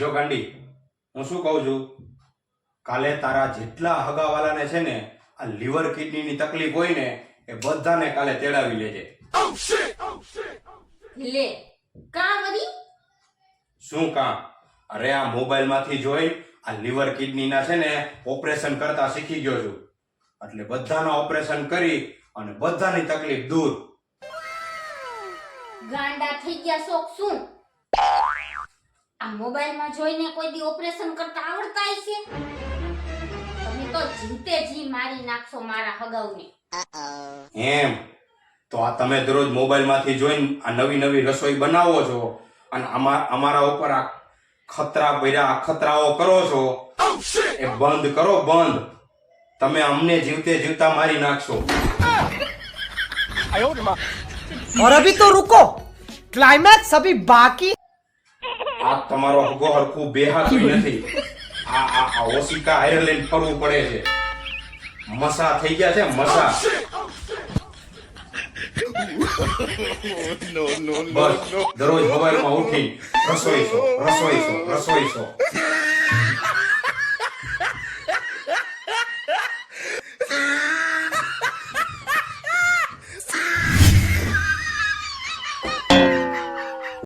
જો ગાંડી હું શું કહું છું? કાલે તારા જેટલા હગાવાલાને છે ને આ લીવર કિડનીની તકલીફ હોય ને એ બધાને કાલે તેડાવી લેજે. લે કા વળી? શું કામ અરે આ મોબાઈલમાંથી જોઈ આ લીવર કિડનીના છે ને ઓપરેશન કરતા શીખી ગયો છું. એટલે બધાના ઓપરેશન કરી અને બધાની તકલીફ દૂર. ગાંડા થઈ ગયા શોખ શું? આ મોબાઈલમાં જોઈને કોઈ દી ઓપરેશન કરતા આવડતા હશે તમે તો જીતે જી મારી નાખશો મારા હગાઉને એમ તો આ તમે દરરોજ મોબાઈલમાંથી જોઈને આ નવી નવી રસોઈ બનાવો છો અને અમા- અમારા ઉપર આ ખતરા ભર્યા ખતરાઓ કરો છો એ બંધ કરો બંધ તમે અમને જીવતે જીવતા મારી નાખશો और अभी तो रुको क्लाइमैक्स अभी बाकी આ તમારો હગો હરખું બેહાતું નથી. આ આ આ ઓશિકા આયર્લેન્ડ ફરવું પડે છે. મસા થઈ ગયા છે મસા. બસ દરરોજ મોબાઈલમાં ઉઠી રસોઈ છો રસોઈ છો રસોઈ છો